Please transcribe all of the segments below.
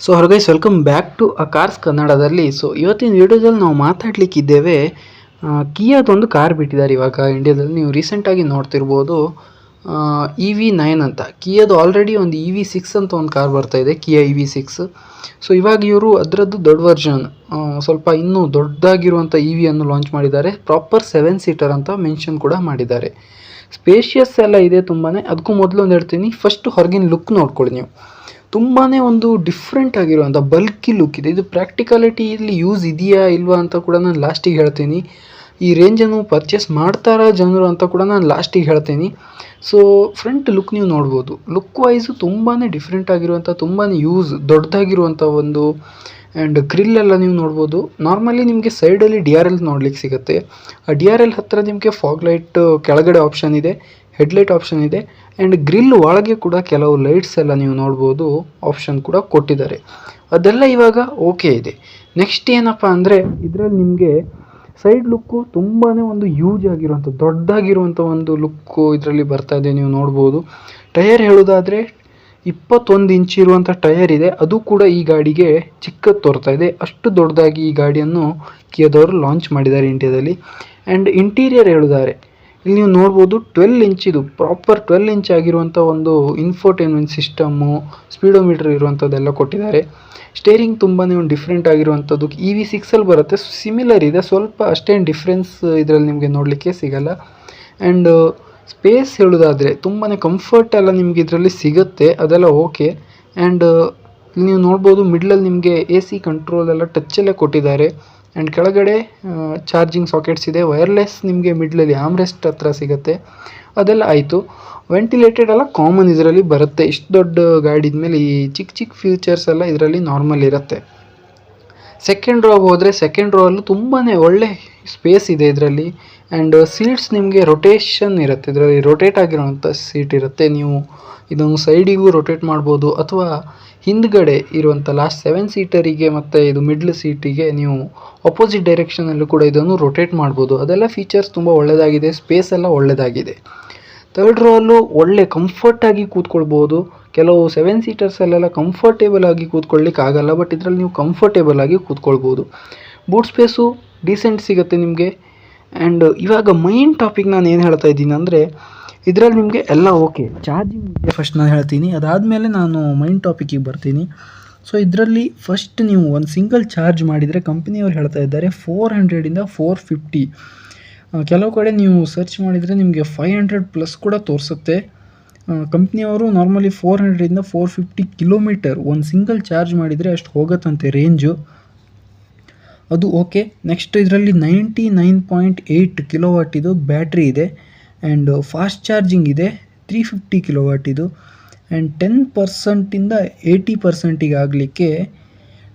So hello guys welcome back to a cars ಕನ್ನಡದಲ್ಲಿ so ಇವತ್ತಿನ ವಿಡಿಯೋದಲ್ಲಿ ನಾವು ಮಾತಾಡಲಿಕ್ಕಿದ್ದೇವೆ ಕಿಯಾದೊಂದು ಕಾರ್ ಬಿಟ್ಟಿದ್ದಾರೆ ಇವಾಗ ಇಂಡಿಯಾದಲ್ಲಿ ನೀವು ರೀಸೆಂಟಾಗಿ ನೋಡ್ತಿರ್ಬೋದು ಇ ವಿ ನೈನ್ ಅಂತ. ಕಿಯಾದು ಆಲ್ರೆಡಿ ಒಂದು ಇ ವಿ ಸಿಕ್ಸ್ ಅಂತ ಒಂದು ಕಾರ್ ಬರ್ತಾ ಇದೆ Kia E V six so ಇವಾಗ ಇವರು ಅದರದ್ದು ದೊಡ್ಡ ವರ್ಜನ್ ಸ್ವಲ್ಪ ಇನ್ನೂ ದೊಡ್ಡದಾಗಿರುವಂಥ ಇ ವಿಯನ್ನು ಲಾಂಚ್ ಮಾಡಿದ್ದಾರೆ. ಪ್ರಾಪರ್ ಸೆವೆನ್ ಸೀಟರ್ ಅಂತ ಮೆನ್ಷನ್ ಕೂಡ ಮಾಡಿದ್ದಾರೆ. ಸ್ಪೇಷಿಯಸ್ ಎಲ್ಲ ಇದೆ ತುಂಬಾ ಅದಕ್ಕೂ ಮೊದಲು ಒಂದು ಹೇಳ್ತೀನಿ ಫಸ್ಟ್ ಹೊರಗಿನ ಲುಕ್ ನೋಡ್ಕೊಳ್ಳಿ ನೀವು. ತುಂಬಾ ಒಂದು ಡಿಫ್ರೆಂಟ್ ಆಗಿರುವಂಥ ಬಲ್ಕಿ ಲುಕ್ ಇದೆ. ಇದು ಪ್ರಾಕ್ಟಿಕಾಲಿಟಿ ಇಲ್ಲಿ ಯೂಸ್ ಇದೆಯಾ ಇಲ್ವಾ ಅಂತ ಕೂಡ ನಾನು ಲಾಸ್ಟಿಗೆ ಹೇಳ್ತೀನಿ. ಈ ರೇಂಜನ್ನು ಪರ್ಚೇಸ್ ಮಾಡ್ತಾರಾ ಜನರು ಅಂತ ಕೂಡ ನಾನು ಲಾಸ್ಟಿಗೆ ಹೇಳ್ತೀನಿ. ಸೊ ಫ್ರಂಟ್ ಲುಕ್ ನೀವು ನೋಡ್ಬೋದು. ಲುಕ್ ವೈಸು ತುಂಬಾ ಡಿಫ್ರೆಂಟ್ ಆಗಿರುವಂಥ ತುಂಬಾ ಯೂಸ್ ದೊಡ್ಡದಾಗಿರುವಂಥ ಒಂದು ಆ್ಯಂಡ್ ಗ್ರಿಲ್ ಎಲ್ಲ ನೀವು ನೋಡ್ಬೋದು. ನಾರ್ಮಲಿ ನಿಮಗೆ ಸೈಡಲ್ಲಿ ಡಿ ಆರ್ ಎಲ್ ನೋಡ್ಲಿಕ್ಕೆ ಸಿಗುತ್ತೆ. ಆ ಡಿ ಆರ್ ಎಲ್ ಹತ್ತಿರ ನಿಮಗೆ ಫಾಗ್ ಲೈಟ್ ಕೆಳಗಡೆ ಆಪ್ಷನ್ ಇದೆ ಹೆಡ್ಲೈಟ್ ಆಪ್ಷನ್ ಇದೆ. ಆ್ಯಂಡ್ ಗ್ರಿಲ್ ಒಳಗೆ ಕೂಡ ಕೆಲವು ಲೈಟ್ಸ್ ಎಲ್ಲ ನೀವು ನೋಡ್ಬೋದು ಆಪ್ಷನ್ ಕೂಡ ಕೊಟ್ಟಿದ್ದಾರೆ. ಅದೆಲ್ಲ ಇವಾಗ ಓಕೆ ಇದೆ. ನೆಕ್ಸ್ಟ್ ಏನಪ್ಪ ಅಂದರೆ, ಇದರಲ್ಲಿ ನಿಮಗೆ ಸೈಡ್ ಲುಕ್ಕು ತುಂಬಾ ಒಂದು ಯೂಜ್ ಆಗಿರುವಂಥ, ದೊಡ್ಡದಾಗಿರುವಂಥ ಒಂದು ಲುಕ್ಕು ಇದರಲ್ಲಿ ಬರ್ತಾ ಇದೆ, ನೀವು ನೋಡ್ಬೋದು. ಟಯರ್ ಹೇಳೋದಾದರೆ, ಇಪ್ಪತ್ತೊಂದು ಇಂಚ್ ಇರುವಂಥ ಟಯರ್ ಇದೆ. ಅದು ಕೂಡ ಈ ಗಾಡಿಗೆ ಚಿಕ್ಕದು ತೋರ್ತಾ ಇದೆ. ಅಷ್ಟು ದೊಡ್ಡದಾಗಿ ಈ ಗಾಡಿಯನ್ನು ಕಿಯಾದವರು ಲಾಂಚ್ ಮಾಡಿದ್ದಾರೆ ಇಂಡಿಯಾದಲ್ಲಿ ಆ್ಯಂಡ್ ಇಂಟೀರಿಯರ್ ಹೇಳುತ್ತಾರೆ ಇಲ್ಲಿ ನೀವು ನೋಡ್ಬೋದು ಟ್ವೆಲ್ ಇಂಚಿದು ಪ್ರಾಪರ್ ಟ್ವೆಲ್ ಇಂಚ್ ಆಗಿರುವಂಥ ಒಂದು ಇನ್ಫೋಟೈನ್ಮೆಂಟ್ ಸಿಸ್ಟಮ್ಮು ಸ್ಪೀಡೋಮೀಟರ್ ಇರುವಂಥದ್ದೆಲ್ಲ ಕೊಟ್ಟಿದ್ದಾರೆ. ಸ್ಟೇರಿಂಗ್ ತುಂಬಾ ಒಂದು ಡಿಫ್ರೆಂಟ್ ಆಗಿರುವಂಥದ್ದು ಇ ವಿ ಸಿಕ್ಸಲ್ಲಿ ಬರುತ್ತೆ. ಸಿಮಿಲರ್ ಇದೆ. ಸ್ವಲ್ಪ ಅಷ್ಟೇನು ಡಿಫ್ರೆನ್ಸ್ ಇದರಲ್ಲಿ ನಿಮಗೆ ನೋಡಲಿಕ್ಕೆ ಸಿಗಲ್ಲ. ಆ್ಯಂಡ್ ಸ್ಪೇಸ್ ಹೇಳೋದಾದರೆ ತುಂಬಾ ಕಂಫರ್ಟ್ ಎಲ್ಲ ನಿಮಗೆ ಇದರಲ್ಲಿ ಸಿಗುತ್ತೆ. ಅದೆಲ್ಲ ಓಕೆ ಆ್ಯಂಡ್ ನೀವು ನೋಡ್ಬೋದು ಮಿಡ್ಲಲ್ಲಿ ನಿಮಗೆ ಎ ಸಿ ಕಂಟ್ರೋಲ್ ಎಲ್ಲ ಟಚ್ಚಲ್ಲೇ ಕೊಟ್ಟಿದ್ದಾರೆ. ಆ್ಯಂಡ್ ಕೆಳಗಡೆ ಚಾರ್ಜಿಂಗ್ ಸಾಕೆಟ್ಸ್ ಇದೆ. ವೈರ್ಲೆಸ್ ನಿಮಗೆ ಮಿಡ್ಲಲ್ಲಿ ಆಮ್ರೆಸ್ಟ್ ಹತ್ರ ಸಿಗುತ್ತೆ. ಅದೆಲ್ಲ ಆಯಿತು. ವೆಂಟಿಲೇಟೆಡ್ ಎಲ್ಲ ಕಾಮನ್ ಇದರಲ್ಲಿ ಬರುತ್ತೆ. ಇಷ್ಟು ದೊಡ್ಡ ಗಾಡಿದ ಮೇಲೆ ಈ ಚಿಕ್ಕ ಚಿಕ್ಕ ಫ್ಯೂಚರ್ಸ್ ಎಲ್ಲ ಇದರಲ್ಲಿ ನಾರ್ಮಲ್ ಇರುತ್ತೆ. ಸೆಕೆಂಡ್ ರೋ ಹೋದರೆ ಸೆಕೆಂಡ್ ರೋ ಅಲ್ಲೂ ತುಂಬಾ ಒಳ್ಳೆ ಸ್ಪೇಸ್ ಇದೆ ಇದರಲ್ಲಿ. ಆ್ಯಂಡ್ ಸೀಟ್ಸ್ ನಿಮಗೆ ರೊಟೇಷನ್ ಇರುತ್ತೆ. ಇದರಲ್ಲಿ ರೊಟೇಟ್ ಆಗಿರೋವಂಥ ಸೀಟ್ ಇರುತ್ತೆ. ನೀವು ಇದನ್ನು ಸೈಡಿಗೂ ರೊಟೇಟ್ ಮಾಡ್ಬೋದು. ಅಥವಾ ಹಿಂದ್ಗಡೆ ಇರುವಂಥ ಲಾಸ್ಟ್ ಸೆವೆನ್ ಸೀಟರಿಗೆ ಮತ್ತು ಇದು ಮಿಡ್ಲ್ ಸೀಟಿಗೆ ನೀವು ಅಪೋಸಿಟ್ ಡೈರೆಕ್ಷನಲ್ಲೂ ಕೂಡ ಇದನ್ನು ರೊಟೇಟ್ ಮಾಡ್ಬೋದು. ಅದೆಲ್ಲ ಫೀಚರ್ಸ್ ತುಂಬ ಒಳ್ಳೆಯದಾಗಿದೆ ಸ್ಪೇಸ್ ಎಲ್ಲ ಒಳ್ಳೆಯದಾಗಿದೆ ರೋ ಅಲ್ಲೂ ಒಳ್ಳೆ ಕಂಫರ್ಟಾಗಿ ಕೂತ್ಕೊಳ್ಬೋದು. ಕೆಲವು ಸೆವೆನ್ ಸೀಟರ್ಸಲ್ಲೆಲ್ಲ ಕಂಫರ್ಟೇಬಲ್ ಆಗಿ ಕೂತ್ಕೊಳ್ಳಿಕ್ಕೆ ಆಗಲ್ಲ ಬಟ್ ಇದರಲ್ಲಿ ನೀವು ಕಂಫರ್ಟೇಬಲ್ ಆಗಿ ಕೂತ್ಕೊಳ್ಬೋದು. ಬೂಟ್ ಸ್ಪೇಸು ಡೀಸೆಂಟ್ ಸಿಗುತ್ತೆ ನಿಮಗೆ. ಆ್ಯಂಡ್ ಇವಾಗ ಮೈನ್ ಟಾಪಿಕ್ ನಾನು ಏನು ಹೇಳ್ತಾ ಇದ್ದೀನಿ ಅಂದರೆ, ಇದರಲ್ಲಿ ನಿಮಗೆ ಎಲ್ಲ ಓಕೆ ಚಾರ್ಜಿಂಗ್ ಫಸ್ಟ್ ನಾನು ಹೇಳ್ತೀನಿ. ಅದಾದಮೇಲೆ ನಾನು ಮೈನ್ ಟಾಪಿಕ್ಕಿಗೆ ಬರ್ತೀನಿ. ಸೊ ಇದರಲ್ಲಿ ಫಸ್ಟ್ ನೀವು ಒಂದು ಸಿಂಗಲ್ ಚಾರ್ಜ್ ಮಾಡಿದರೆ ಕಂಪ್ನಿಯವ್ರು ಹೇಳ್ತಾ ಇದ್ದಾರೆ ಫೋರ್ ಹಂಡ್ರೆಡಿಂದ ಫೋರ್ ಫಿಫ್ಟಿ ಕೆಲವು ಕಡೆ ನೀವು ಸರ್ಚ್ ಮಾಡಿದರೆ ನಿಮಗೆ ಫೈವ್ ಹಂಡ್ರೆಡ್ ಪ್ಲಸ್ ಕೂಡ ತೋರಿಸುತ್ತೆ. ಕಂಪ್ನಿಯವರು ನಾರ್ಮಲಿ ಫೋರ್ ಹಂಡ್ರೆಡಿಂದ ಫೋರ್ ಫಿಫ್ಟಿ ಕಿಲೋಮೀಟರ್ ಒಂದು ಸಿಂಗಲ್ ಚಾರ್ಜ್ ಮಾಡಿದರೆ ಅಷ್ಟು ಹೋಗುತ್ತಂತೆ ರೇಂಜು ಅದು ಓಕೆ ನೆಕ್ಸ್ಟ್ ಇದರಲ್ಲಿ ninety nine point eight kilowatt ಇದು ಬ್ಯಾಟ್ರಿ ಇದೆ. ಆ್ಯಂಡ್ ಫಾಸ್ಟ್ ಚಾರ್ಜಿಂಗ್ ಇದೆ ತ್ರೀ ಫಿಫ್ಟಿ ಕಿಲೋವಾಟ್ ಇದು. ಆ್ಯಂಡ್ ಟೆನ್ ಪರ್ಸೆಂಟಿಂದ ಏಯ್ಟಿ ಪರ್ಸೆಂಟಿಗೆ ಆಗಲಿಕ್ಕೆ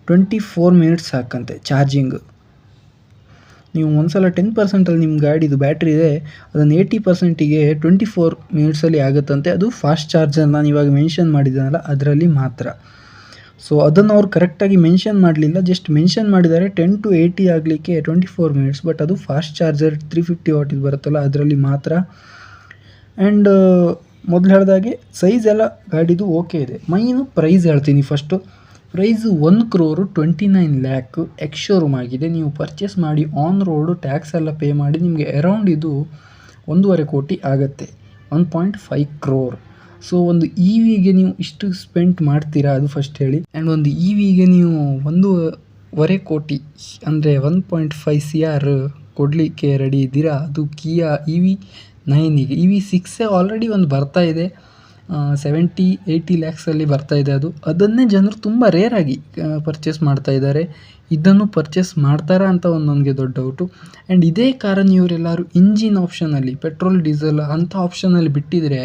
ಟ್ವೆಂಟಿ ಫೋರ್ ಮಿನಿಟ್ಸ್ ಹಾಕಂತೆ ಚಾರ್ಜಿಂಗ್ ನೀವು ಒಂದ್ಸಲ ಟೆನ್ ಪರ್ಸೆಂಟಲ್ಲಿ ನಿಮ್ಮ ಗಾಡಿದು ಬ್ಯಾಟ್ರಿ ಇದೆ, ಅದನ್ನು ಏಯ್ಟಿ ಪರ್ಸೆಂಟಿಗೆ ಟ್ವೆಂಟಿ ಫೋರ್ ಮಿನಿಟ್ಸಲ್ಲಿ ಆಗುತ್ತಂತೆ. ಅದು ಫಾಸ್ಟ್ ಚಾರ್ಜರ್ ನಾನು ಇವಾಗ ಮೆನ್ಷನ್ ಮಾಡಿದ್ದೀನಲ್ಲ ಅದರಲ್ಲಿ ಮಾತ್ರ. ಸೊ ಅದನ್ನು ಅವ್ರು ಕರೆಕ್ಟಾಗಿ ಮೆನ್ಷನ್ ಮಾಡಲಿಲ್ಲ. ಜಸ್ಟ್ ಮೆನ್ಷನ್ ಮಾಡಿದ್ದಾರೆ ಟೆನ್ ಟು ಏಯ್ಟಿ ಆಗಲಿಕ್ಕೆ ಟ್ವೆಂಟಿ ಫೋರ್ ಮಿನಿಟ್ಸ್ ಬಟ್ ಅದು ಫಾಸ್ಟ್ ಚಾರ್ಜರ್ ತ್ರೀ ಫಿಫ್ಟಿ ವಾಟಿದು ಬರುತ್ತಲ್ಲ, ಅದರಲ್ಲಿ ಮಾತ್ರ. ಆ್ಯಂಡ್ ಮೊದಲು ಹೇಳಿದಾಗೆ ಸೈಜ್ ಎಲ್ಲ ಗಾಡಿದು ಓಕೆ ಇದೆ. ಮೈನು ಪ್ರೈಸ್ ಹೇಳ್ತೀನಿ first price one crore twenty nine lakh ex showroom ಆಗಿದೆ. ನೀವು ಪರ್ಚೇಸ್ ಮಾಡಿ ಆನ್ ರೋಡು ಟ್ಯಾಕ್ಸ್ ಎಲ್ಲ ಪೇ ಮಾಡಿ, ನಿಮಗೆ ಅರೌಂಡ್ ಇದು ಒಂದೂವರೆ ಕೋಟಿ ಆಗುತ್ತೆ. One point five crore so ಒಂದು ಇ ವಿಗೆ ನೀವು ಇಷ್ಟು ಸ್ಪೆಂಡ್ ಮಾಡ್ತೀರಾ? ಅದು ಫಸ್ಟ್ ಹೇಳಿ. ಆ್ಯಂಡ್ ಒಂದು ಇ ವಿಗೆ ನೀವು ಒಂದೂವರೆ ಕೋಟಿ, ಅಂದರೆ one point five C R ಕೊಡಲಿಕ್ಕೆ ರೆಡಿ ಇದ್ದೀರಾ? ಅದು ಕಿಯಾ ಇ ವಿ ನೈನಿಗೆ ಇ ವಿ ಸಿಕ್ಸೇ ಆಲ್ರೆಡಿ ಒಂದು ಬರ್ತಾ ಇದೆ. ಸೆವೆಂಟಿ ಏಯ್ಟಿ ಲ್ಯಾಕ್ಸಲ್ಲಿ ಬರ್ತಾ ಇದೆ ಅದು. ಅದನ್ನೇ ಜನರು ತುಂಬ ರೇರಾಗಿ ಪರ್ಚೇಸ್ ಮಾಡ್ತಾ ಇದ್ದಾರೆ. ಇದನ್ನು ಪರ್ಚೇಸ್ ಮಾಡ್ತಾರಾ ಅಂತ ಒಂದು ನನಗೆ ದೊಡ್ಡ ಡೌಟು ಆ್ಯಂಡ್ ಇದೇ ಕಾರಣ ಇವರೆಲ್ಲರೂ ಇಂಜಿನ್ ಆಪ್ಷನಲ್ಲಿ ಪೆಟ್ರೋಲ್ ಡೀಸೆಲ್ ಅಂಥ ಆಪ್ಷನಲ್ಲಿ ಬಿಟ್ಟಿದ್ರೆ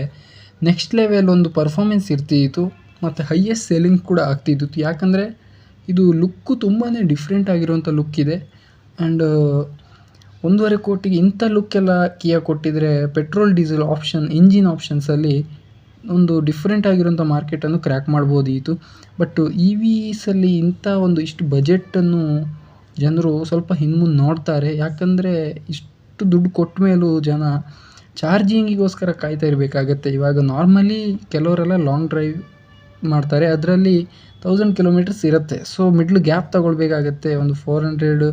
ನೆಕ್ಸ್ಟ್ ಲೆವೆಲ್ ಒಂದು ಪರ್ಫಾರ್ಮೆನ್ಸ್ ಇರ್ತಿತ್ತು, ಮತ್ತು ಹೈಯೆಸ್ಟ್ ಸೆಲ್ಲಿಂಗ್ ಕೂಡ ಆಗ್ತಿದ್ದಿತ್ತು ಯಾಕಂದರೆ ಇದು ಲುಕ್ಕು ತುಂಬಾ ಡಿಫ್ರೆಂಟ್ ಆಗಿರುವಂಥ ಲುಕ್ ಇದೆ. ಆ್ಯಂಡ್ ಒಂದೂವರೆ ಕೋಟಿಗೆ ಇಂಥ ಲುಕ್ಕೆಲ್ಲ ಕಿಯಾ ಕೊಟ್ಟಿದ್ರೆ ಪೆಟ್ರೋಲ್ ಡೀಸೆಲ್ ಆಪ್ಷನ್ ಇಂಜಿನ್ ಆಪ್ಷನ್ಸಲ್ಲಿ ಒಂದು ಡಿಫ್ರೆಂಟ್ ಆಗಿರೋಂಥ ಮಾರ್ಕೆಟನ್ನು ಕ್ರ್ಯಾಕ್ ಮಾಡ್ಬೋದಿತ್ತು. ಬಟ್ ಇ ವಿಸಲ್ಲಿ ಇಂಥ ಒಂದು ಇಷ್ಟು ಬಜೆಟನ್ನು ಜನರು ಸ್ವಲ್ಪ ಹಿಂದ್ಮುಂದೆ ನೋಡ್ತಾರೆ. ಯಾಕಂದರೆ ಇಷ್ಟು ದುಡ್ಡು ಕೊಟ್ಟ ಮೇಲೂ ಜನ ಚಾರ್ಜಿಂಗಿಗೋಸ್ಕರ ಕಾಯ್ತಾ ಇರಬೇಕಾಗತ್ತೆ. ಇವಾಗ ನಾರ್ಮಲಿ ಕೆಲವರೆಲ್ಲ ಲಾಂಗ್ ಡ್ರೈವ್ ಮಾಡ್ತಾರೆ. ಅದರಲ್ಲಿ ತೌಸಂಡ್ ಕಿಲೋಮೀಟರ್ಸ್ ಇರುತ್ತೆ. ಸೊ ಮಿಡ್ಲ್ ಗ್ಯಾಪ್ ತಗೊಳ್ಬೇಕಾಗತ್ತೆ. ಒಂದು ಫೋರ್ ಹಂಡ್ರೆಡ್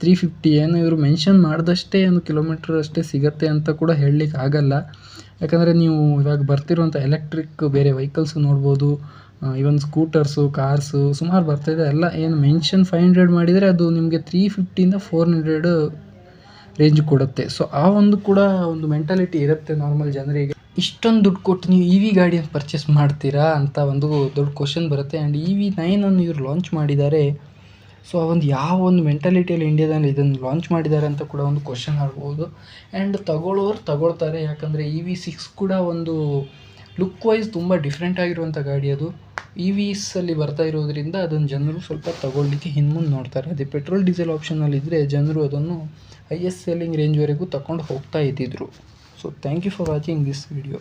ತ್ರೀ ಫಿಫ್ಟಿ ಏನು ಇವರು ಮೆನ್ಷನ್ ಮಾಡಿದಷ್ಟೇ ಒಂದು ಕಿಲೋಮೀಟ್ರ್ ಅಷ್ಟೇ ಸಿಗುತ್ತೆ ಅಂತ ಕೂಡ ಹೇಳಲಿಕ್ಕೆ ಆಗಲ್ಲ ಯಾಕಂದರೆ ನೀವು ಇವಾಗ ಬರ್ತಿರುವಂಥ ಎಲೆಕ್ಟ್ರಿಕ್ ಬೇರೆ ವೆಹಿಕಲ್ಸು ನೋಡ್ಬೋದು. ಇವನ್ ಸ್ಕೂಟರ್ಸು ಕಾರ್ಸು ಸುಮಾರು ಬರ್ತಾಯಿದೆ ಎಲ್ಲ ಏನು ಮೆನ್ಷನ್ ಫೈವ್ ಹಂಡ್ರೆಡ್ ಮಾಡಿದರೆ ಅದು ನಿಮಗೆ ತ್ರೀ ಫಿಫ್ಟಿಯಿಂದ ಫೋರ್ ಹಂಡ್ರೆಡ್ ರೇಂಜ್ ಕೊಡುತ್ತೆ. ಸೊ ಆ ಒಂದು ಕೂಡ ಒಂದು ಮೆಂಟಾಲಿಟಿ ಇರುತ್ತೆ ನಾರ್ಮಲ್ ಜನರಿಗೆ. ಇಷ್ಟೊಂದು ದುಡ್ಡು ಕೊಟ್ಟು ನೀವು ಇ ವಿ ಗಾಡಿಯನ್ನು ಪರ್ಚೇಸ್ ಮಾಡ್ತೀರಾ ಅಂತ ಒಂದು ದೊಡ್ಡ ಕ್ವಶನ್ ಬರುತ್ತೆ. ಆ್ಯಂಡ್ ಇ ವಿ ನೈನನ್ನು ಇವರು ಲಾಂಚ್ ಮಾಡಿದ್ದಾರೆ. ಸೊ ಆ ಒಂದು ಯಾವ ಒಂದು ಮೆಂಟಾಲಿಟಿಯಲ್ಲಿ ಇಂಡಿಯಾದಲ್ಲಿ ಇದನ್ನು ಲಾಂಚ್ ಮಾಡಿದ್ದಾರೆ ಅಂತ ಕೂಡ ಒಂದು ಕ್ವಶನ್ ಆಗ್ಬೋದು. ಆ್ಯಂಡ್ ತಗೊಳ್ಳೋರು ತಗೊಳ್ತಾರೆ. ಯಾಕಂದರೆ ಇ ವಿ ಸಿಕ್ಸ್ ಕೂಡ ಒಂದು ಲುಕ್ ವೈಸ್ ತುಂಬ ಡಿಫ್ರೆಂಟ್ ಆಗಿರುವಂಥ ಗಾಡಿ ಅದು. ಇ ವಿಸಲ್ಲಿ ಬರ್ತಾ ಇರೋದ್ರಿಂದ ಅದನ್ನು ಜನರು ಸ್ವಲ್ಪ ತಗೊಳ್ಳಿಕ್ಕೆ ಹಿಂದ್ಮುಂದೆ ನೋಡ್ತಾರೆ. ಅದೇ ಪೆಟ್ರೋಲ್ ಡೀಸೆಲ್ ಆಪ್ಷನಲ್ಲಿದ್ದರೆ ಜನರು ಅದನ್ನು ಹೈಯೆಸ್ಟ್ ಸೆಲ್ಲಿಂಗ್ ರೇಂಜ್ವರೆಗೂ ತಗೊಂಡು ಹೋಗ್ತಾ ಇದ್ದಿದ್ರು. So thank you for watching this video